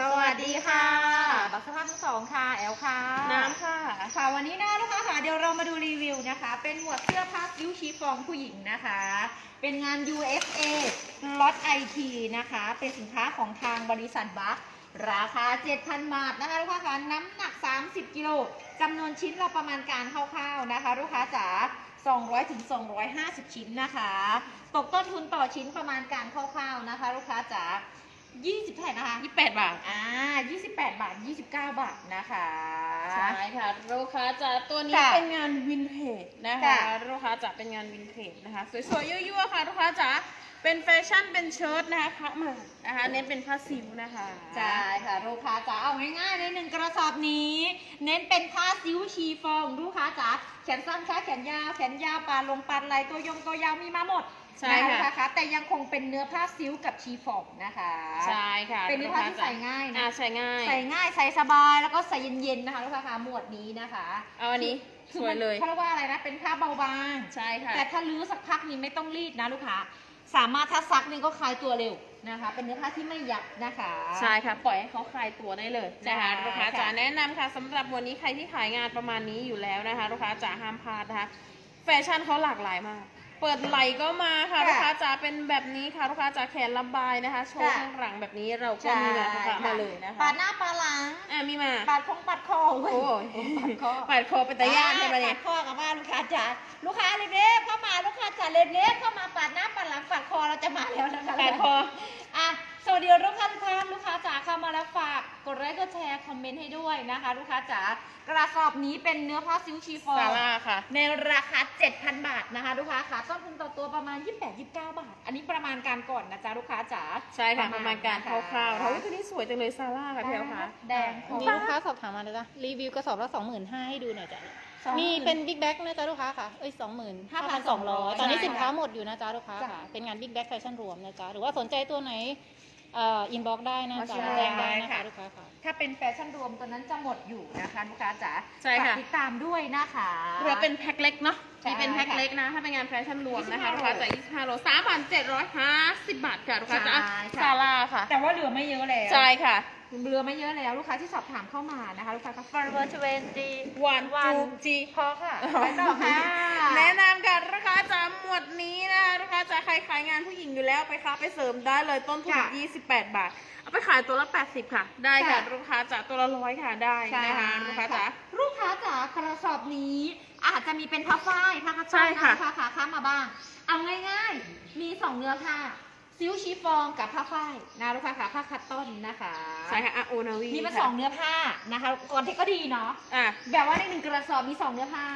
สวัสดีค่ะ บักสภาพทั้งสองค่ะ แอลค่ะ น้ำค่ะ ค่ะ วันนี้นะลูกค้าค่ะ เดี๋ยวเรามาดูรีวิวนะคะ เป็นหมวดเสื้อผ้าซิวชีฟองผู้หญิงนะคะ เป็นงาน USA ล็อต IT นะคะ เป็นสินค้าของทางบริษัทบัคราคา 7,000 บาทนะคะลูกค้าค่ะ น้ำหนัก 30 กิโลจำนวนชิ้นเราประมาณการคร่าวๆนะคะ ลูกค้าจ๋า200ถึง250 ชิ้นนะคะ ตกต้นทุนต่อชิ้นประมาณการคร่าวๆนะคะ ลูกค้าจ๋า 20แผ่นนะคะ28บาท อ่า28 บาท 29 บาทนะคะ ใช่ค่ะลูกค้าจะตัวนี้ค่ะเป็นงานวินเทจนะคะค่ะลูกค้าจะเป็นงานวินเทจนะคะสวยๆยั่วๆค่ะลูกค้าจะเป็นแฟชั่นเป็นเชิ้ตนะคะพระมานะคะเน้นเป็นผ้าซิวนะคะใช่ค่ะลูกค้าจ๋าเอาง่ายๆในหนึ่งกระสอบนี้ เน้นเป็นผ้าซิวชีฟองลูกค้าจ๋าแขนสั้นคะแขนยาวแขนยาวปลาลงปลาไหลตัวยงตัวยาวมีมาหมด ใช่ค่ะนลูกาแต่ยังคงเป็นเนื้อผ้าซิวกับชีฟองนะคะใช่ค่ะเป็นเนื้อผ้าที่ใส่ง่ายอ่านะใส่ง่าย ใส่ง่ายใส่สบายแล้วก็ใส่เย็นๆนะคะลูกค้าคะหมวดนี้นะคะเอาอันนี้คืสวยเลยเขาเรียกว่าอะไรนะเป็นผ้าเบาบางใช่ค่ะแต่ถ้าลื้อสักพักนี้ไม่ต้องรีดนะลูกค้าสามารถถ้าซักนี่ก็คลายตัวเร็วนะคะ เป็นเนื้อผ้าที่ไม่ยับนะคะ ใช่ค่ะ ปล่อยให้เขาคลายตัวได้เลยนะคะค่ะลูกค้าค่ะจะแนะนำค่ะสำหรับวันนี้ใครที่ขายงานประมาณนี้อยู่แล้วนะคะลูกค้าจะห้ามพลาดนะคะ แฟชั่นเขาหลากหลายมาก เปิดไหลก็มาค่ะค่ะลูกค้าจะเป็นแบบนี้ค่ะลูกค้าจะแขนระบายนะคะโชว์ค่ะ ข้างหลังแบบนี้เราก็มีมาค่ะมาเลยนะคะปาดหน้าปาดหลังอะมีมา ปาดคงปาดคอเว้โอ้ยปาดคอปาดคอเป็นตะย่านใช่ไหมเนี่ย ปาดคอกับว่าลูกค้าจ๋าลูกค้าเล็กๆเข้ามาลูกค้าจ๋าเล็กๆเข้ามาปาดหน้าปาดหลังปาดคอเราจะมาแล้วนะคะ ปาดคอ อะสวัสดีลูกค้าทุกท่านลูกค้าจ๋าเข้ามาแล้วฝากกดไลค์กดแชร์คอมเม นต์ให้ด้วยนะคะ ลูกค้าจ๋ากระสอบนี้เป็นเนื้อผ้าซิลชีฟอซางร่าค่ะ ในราคา 7,000 บาทนะคะลูกค้าค่ะต้นทุนต่อตัวประมาณ 28-29 บาท อันนี้ประมาณการก่อนนะจ๊ะลูกค้าจ๋าใช่ค่ะประมาณการคร่าวๆนะคะเท่าตัวนี้สวยจังเลยซาร่าค่ะพี่เอลค่ะแดงมีลูกค้าสอบถามมาเลยจ้ะรีวิวกระสอบละสองหมื่นห้าให้ดูหน่อยจ้ะสองหมีมื่เป็นบิ๊กแบ็กนะจ๊ะลูกค้าค่ะ เอ้ยสองหมื่นห้าพันสองร้อย5,200ตอนนี้ใช่สินค้าหมดอยู่นะจ๊ะลูกค้าจ้ะค่ะ เป็นงานบิ๊กแบ็กแฟชั่นรวมนะจ๊ะ หรือว่าสนใจตัวไหนเอ่ออินบ็อกได้นะจ๊ะใช่แจ้งได้นะค่ะคะลูกค้าค่ะ ถ้าเป็นแฟชั่นรวมตัวนั้นจะหมดอยู่นะคะลูกค้าจ๋าใช่ค่ะ ฝากติดตามด้วยนะคะเรือเป็นแพ็คเล็กเนาะใช่นี่เป็นแพ็คเล็กนะ ถ้าเป็นงานแฟชั่นรวมนะคะ25ลูกค้าจ่าย25โล3,750 บาทค่ะลูกค้าจ๋าใช่ค่ะซาร่าค่ะ แต่ว่าเหลือไม่เยอะแล้ว ใช่ค่ะเหลือไม่เยอะแล้วลูกค้าที่สอบถามเข้ามานะคะลูกค้าก็ Forever 20 วัน วันจูจีพอค่ะไปต่อค่ะ แนะนำกันลูกค้าจ๋าหมวดนี้นะ คะลูกค้าจ๋าใครขายงานผู้หญิงอยู่แล้วไปค้าไปเสริมได้เลยต้นทุนค่ะ28 บาท เอาไปขายตัวละ 80 ค่ะ ได้ค่ะ ค่ะลูกค้าจ๋าตัวละร้อยค่ะได้นะคะลูกค้าจ๋าลูกค้าจ๋ากระสอบนี้ อาจจะมีเป็นผ้าฝ้ายผ้าคัตตอนใช่ค่ะ ผ้าขาข้ามมาบ้าง เอาง่ายๆ มีสองเนื้อผ้าซิลชีฟองกับผ้าฝ้ายนะลูกค้าค่ะผ้าคัตตอนนะคะใช่ค่ะอะโอนาวีมีมาสองเนื้อผ้านะคะก่อนที่ก็ดีเนาะ อะ แบบว่าในหนึ่งกระสอบมีสองเนื้อผ้า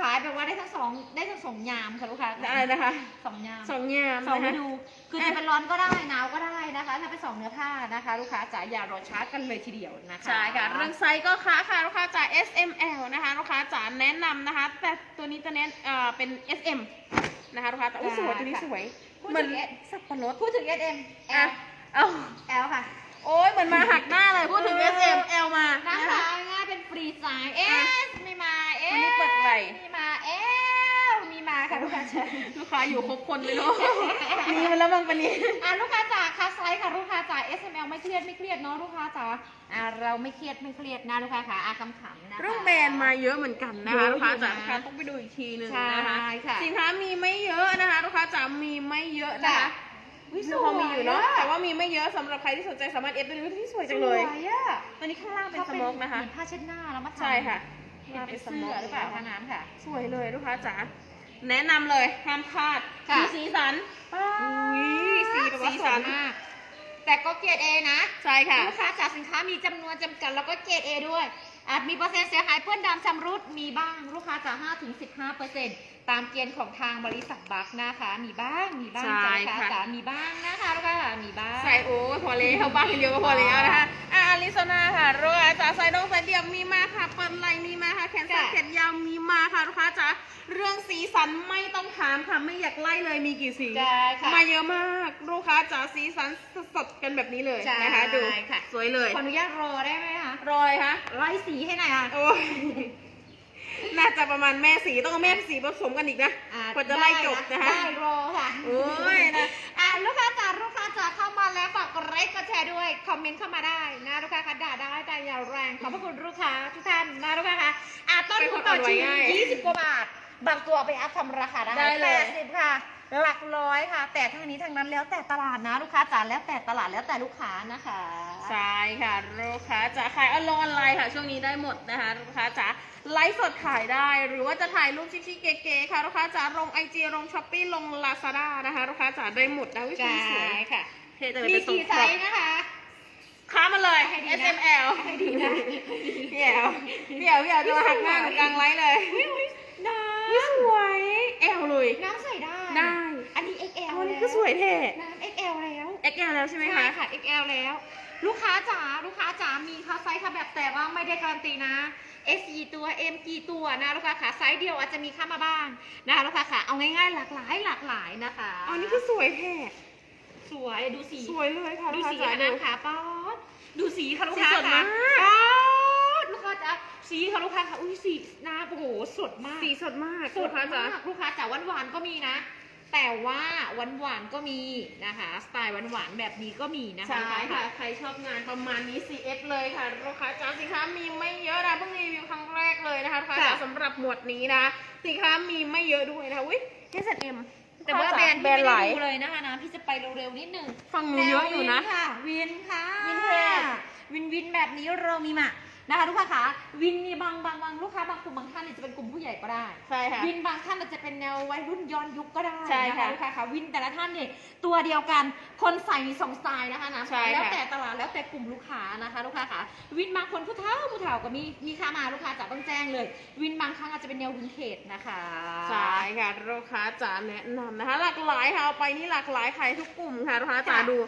ขายแบบว่าได้ทั้งสองได้ทั้งสองยามค่ะลูกค้าอะไรนะคะสองยามสองยามสองนะฤคะดูคือจะเป็นร้อนก็ได้หนาวก็ได้นะคะ ถ้าเป็นสองเนื้อผ้านะคะ ลูกค้าจ๋าอย่ารอช้ากันเลยทีเดียวนะคะใช่ค่ะเรื่องไซส์ก็ค้าค่ะลูกค้าจ๋า S M L นะคะลูกค้าจ๋าแนะนำนะคะ แต่ตัวนี้จะเน้นเอ่อเป็น S M นะคะลูกค้าจ๋าอุ๊ยสวยตัวนี้สวยพูดเหมือนถึง S สับปะรดพูดถึง S M อะ L เอา L ค่ะโอ้ยเหมือนมาหักหน้าเลยพูดถึง S M L มา นะ นะคะ คะง่ายเป็นฟรีไซส์ อะ S ไม่มา S วันนี้เปิดไหล่ มีมา L มีมาค่ะ ลูกค้าจ๋าลูกค้าอยู่ครบคนเลยเนาะมีมาแล้วบางปะนี้อะลูกค้าจ๋าคัสไซส์ค่ะลูกค้าจ๋า S M L ไม่เครียดไม่เครียดเนาะลูกค้าจ๋าอะเราไม่เครียดไม่เครียดนะลูกค้าค่ะอะคำถามนะคะ เรื่องแบรนด์มาเยอะเหมือนกันนะคะเยอะลูกค้าจ๋าอยู่นะลูกค้าต้องไปดูอีกทีหนึงใช่นะคะค่ะ สินค้ามีไม่เยอะนะคะลูกค้าจ๋ามีไม่เยอะนะคะค่ะวิสพอมีอยู่เนาะสวยอะแต่ว่ามีไม่เยอะสำหรับใครที่สนใจสามารถเอฟได้เลยที่สวยจังเลยสวยอะตัวนี้ข้างล่างเป็นสโมกนะคะเหมือนผ้าเช็ดหน้าแล้วมาทำใช่ค่ะเป็นเสื้อหรือเปล่าคะน้ำค่ะ สวยเลยลูกค้าจ๋า แนะนำเลยห้ามพลาดค่ะดูสีสันอุ้ยสีแบบว่าสีสสัวนนมากแต่ก็เกรดเอนะ ใช่ค่ะ ลูกค้าจากสินค้ามีจำนวนจำกัดแล้วก็เกรดเอด้วย อาจมีเปอร์เซ็นต์เสียหายเพื่อนดำชำรุดมีบ้าง ลูกค้าจาก5ถึง15เปอร์เซ็นต์ตามเกณฑ์ของทางบริษัทบัคนะคะ มีบ้างมีบ้างใช่จ้ะค่ะ จ๋ามีบ้างนะคะลูกค้าจ๋ามีบ้าง ใส่โอ้ยพอแล้วบ้านเดียวก็พอแล้วนะคะ อะอาริโซนาค่ะลูกค้าจ๋าใส่ดงใส่เดี่ยวมีมาค่ะเปิดไหลมีมาค่ะแขนสั้นค่ะ แขนยาวมีมาค่ะลูกค้าจ๋าเรื่องสีสันไม่ต้องถามค่ะไม่อยากไล่เลยมีกี่สีใช่ค่ะ มาเยอะมากลูกค้าจ๋าสีสันสดๆกันแบบนี้เลยใช่นะคะดูค่ะ สวยเลยขออนุญาตรอได้ไหมคะรอยคะไล่สีให้หน่อยค่ะโอ้ยน่าจะประมาณแม่สีต้องเอาแม่สีผสมกันอีกนะอ่กว่าจะไล่จบนะคะ ได้รอค่ะโอ้ยนะ อะลูกค้าจ๋าลูกค้าจ๋าเข้ามาแล้วฝากกดไลค์กดแชร์ด้วย คอมเมนต์เข้ามาได้นะลูกค้าคะด่าได้แต่อย่าแรง ขอบพระคุณลูกค้าทุกท่านนะลูกค้าคะอะต้นทุนต่อชิ้นเป็นคนอ่อนไหวง่ายยี่สิบกว่าบาท บางตัวไปอัพทำราคาได้ได้เลยแปดสิบค่ะ หลักร้อยค่ะ แต่ทั้งนี้ทั้งนั้นแล้วแต่ตลาดนะลูกค้าจ๋าแล้วแต่ตลาดแล้วแต่ลูกค้านะคะใช่ค่ะลูกค้าจะขายออนไลน์ค่ะ ช่วงนี้ได้หมดนะคะลูกค้าจะไลฟ์สดขายได้ หรือว่าจะถ่ายรูปชิคๆเก๋ๆค่ะลูกค้าจะลงไอจีลงช้อปปี้ลงลาซาด้านะคะลูกค้าจะได้หมดนะวิใช่ธีสวยค่ะเท่จังเลยมีเป็นทรงกี่คไซรอปส์นะคะ ค้ามาเลยให้ดี S นะ M L ให้ดีนะพี่แอลพี่แอลพี่แอลจะมาหักหน้าหนูกลางไลฟ์เลยได้อุ๊ยสวยแอลเลยน้ำใส่ได้ ได้ อันนี้ XL อันนี้แล้วก็สวยเท่ น้ำ XL แล้ว XL แล้วใช่ไหมใช่คะ ค่ะ XL แล้ว ลูกค้าจ๋า ลูกค้าจ๋า มีค่ะไซส์ค่ะแบบแต่ว่าไม่ได้การันตีนะ S กี่ตัว M กี่ตัวนะลูกค้าค่ะไซส์เดียวอาจจะมีเข้ามาบ้างนะคะลูกค้าค่ะเอาง่ายๆหลากหลายหลากหลายนะคะอันนี้ก็สวยเท่สวยดูสี สวยเลยค่ะดูลูกค้าสีจ๋าค่ะดูนะขาป๊อด ดูสีค่ะลูกสีค้าสดค่ะมาก ป๊อดลูกค้าจ๋าสีค่ะลูกค้าค่ะอุ้ยสีหน้าโอ้โหสดมาก สีสดมากสลูดกค้าจ๋า มากลูกค้าจ๋าหวานหวานๆก็มีนะ แต่ว่าหวานหวานๆก็มีนะคะ สไตล์หวานหวานๆแบบนี้ก็มีนะคะใช่ลูกาค่ะใครชอบงานประมาณนี้ CF เลยค่ะ ลูกค้าจ๋าสินค้ามีไม่เยอะนะเพิ่งรีวิวครั้งแรกเลยนะคะลูกค้าจ๋าสำหรับหมวดนี้นะสินค้ามีไม่เยอะด้วยนะคะอุ้ย H&M แต่ว่าแบรนด์แบรที่นด์ไหลไม่ได้ดูเลยนะคะนะพี่จะไปเร็วๆนิดนึงฟังหนูเยอะอยู่นะแววิค่ะ วินค่ะ วินเทจวินวินแบบนี้เรามีมา นะคะลูกค้าคะวินมีบางบางบางลูกค้าบางกลุ่มบางท่านเนี่ยจะเป็นกลุ่มผู้ใหญ่ก็ได้ ใช่ค่ะ วินบางท่านอาจจะเป็นแนววัยรุ่นย้อนยุคก็ได้ใช่นะค่ะคะลูกค้าคะวินแต่ละท่านเนี่ยตัวเดียวกันคนใส่มีสองสไตล์นะคะนะใช่ค่ะ แล้วแต่ตลาดแล้วแต่กลุ่มลูกค้านะคะลูกค้าคะวินบางคนผู้เฒ่าผู้เฒ่าก็มีมีค้ามาลูกค้าจะต้องแจ้งเลย วินบางครั้งอาจจะเป็นแนววินเทจนะคะใช่ค่ะลูกค้าจ๋าแนะนำนะคะ หลากหลายค่ะเอาไปนี่หลากหลายขายทุกกลุ่มค่ะลูกค้าจ๋าค่ะดู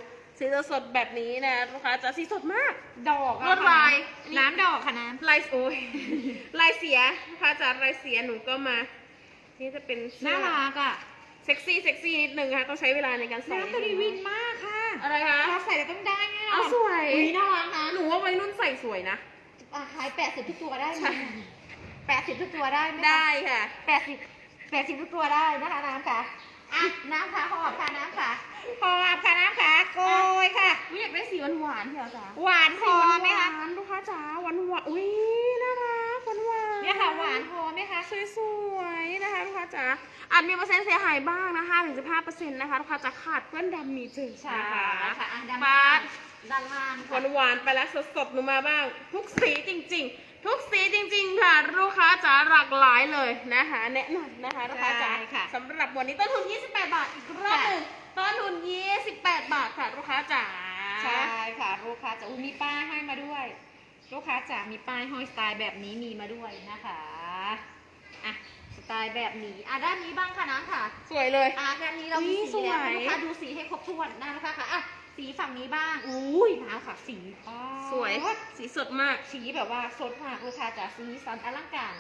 สีสดๆแบบนี้นะลูกค้าจ๋าสีสดมาก ดอกอะลวดลายค่ะน้ำดอกค่ะน้ำ ลายโอ้ย ลายเสียลูกค้าจ๋าลายเสียหนูก็มา นี่จะเป็นเสื้น่าอรักอะเซ็กซี่เซ็กซี่นิดนึงค่ะต้องใช้เวลาในการใส่น้ำตัวนี้วินมากค่ะอะไรคะเราใส่แล้วต้องได้แน่นอเอานสวยอุ๊น่ารักนะหนูว่าวัยรุ่นใส่สวยนะ อะขายแปดสิบทุกตัวได้ไหมใช่ แปดสิบทุกตัวได้ไหมคะได้ค่ะ แปดสิบแปดสิบทุกตัวได้นะคะน้ำค่ะ อะน้ำค่ะหอบค่ะน้ำค่ะหอบค่ะน้ำค่ะโกยค่ะวิอยากได้สีหวานๆเชียวจ๋าหวานพอไหมคะหวานๆลูกค้าจ๋าหวานหวานๆอุ้ยน่ารักหวานหวานๆเนี่ยค่ะหวานพอไหมคะสวยๆนะคะลูกค้าจ๋าอาจมีเปอร์เซ็นต์เสียหายบ้างนะคะถึงสิบห้าเปอร์เซ็นต์นะคะลูกค้าจะขาดเปื้อนดำมีเจอใช่นะคะ ค่ะอะด้านบาล่างสด้านล่างหค่ะ วานหวานๆไปแล้วสดๆหนูมาบ้างทุกสีจริง ๆ ทุกสีจริงๆค่ะ ลูกค้าจ๋าหลากหลายเลยนะคะแนะนำนะคะลูกค้าจ๋าใช่ค่ะ สำหรับวันนี้ต้นทุน 28 บาทอีกรอบหนึ่งต้นทุน 28 บาทค่ะลูกค้าจ๋า ใช่ค่ะลูกค้าจะอุ้ยมีป้ายให้มาด้วย ลูกค้าจ๋ามีป้ายห้อยสไตล์แบบนี้มีมาด้วยนะคะอะสไตล์แบบนี้อะด้านนี้บ้างค่ะน้ำค่ะ สวยเลย อะด้านนี้เรามีอุ๊ยสีแล้วสวย ลูกค้าดูสีให้ครบถ้วนนะลูกค้าค่ะอะ สีฝั่งนี้บ้างอุ้ยน้ำค่ะสีป้าสวย สีสดมาก สีแบบว่าสดมากลูกค้าจ๋าสีสันอลังการ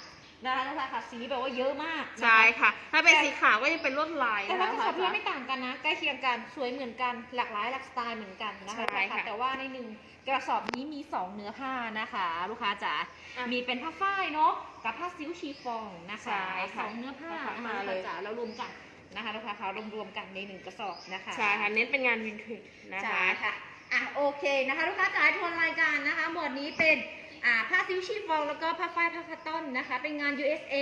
นะคะลูกค้าค่ะสีแบบว่าเยอะมากนะคะใช่ค่ะ ถ้าเป็นสีขาวก็ยังเป็นลวดลายแต่นะว่าคะกระสอบเพื่อนไม่ต่างกันนะใกล้เคียงกันสวยเหมือนกันหลากหลายหลากสไตล์เหมือนกันนะคะใช่ค่ะแต่ว่าในหนึ่งกระสอบนี้มี 2 เนื้อผ้านะคะ ลูกค้าจ๋าอะมีเป็นผ้าฝ้ายเนาะกับผ้าซิลชีฟองนะคะใช่ค่ะสองเนื้อผ้ามานะคะเลยลูกค้าจ๋าเรารวมกัน นะคะลูกค้าเขารวมๆกันในหนึ่งกระสอบนะคะใช่ค่ะเน้นเป็นงานวินเทจนะใช่คะ ค่ะอะโอเคนะคะลูกค้าจ๋าทวนรายการนะคะ หมวดนี้เป็นอ่าผ้าซิลชีฟองแล้วก็ผ้าฝ้ายผ้าคัตตอนนะคะ เป็นงาน USA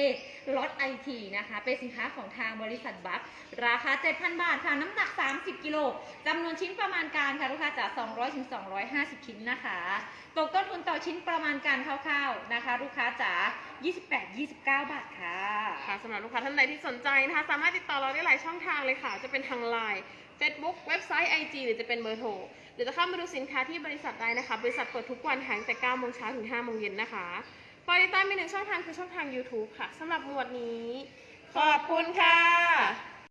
ล็อต IT นะคะ เป็นสินค้าของทางบริษัทบัคราคา 7,000 บาทค่ะ น้ำหนัก 30 กิโลจำนวนชิ้นประมาณการค่ะลูกค้าจ๋า200ถึง250 ชิ้นนะคะตกต้นทุนต่อชิ้นประมาณการคร่าวๆนะคะ ลูกค้าจ๋า 28 29 บาทค่ะ ค่ะสำหรับลูกค้าท่านใดที่สนใจนะคะ สามารถติดต่อเราได้หลายช่องทางเลยค่ะ จะเป็นทางไลน์ Facebook เว็บไซต์ IG หรือจะเป็นเบอร์โทรหรือจะเข้ามาดูสินค้าที่บริษัทได้นะคะ บริษัทเปิดทุกวันแห่งแต่9โมงเช้าถึง5โมงเย็นนะคะฝากติดตามมีหนึ่งช่องทางคือช่องทาง YouTube ค่ะสำหรับหมวดนี้ ขอบคุณค่ะ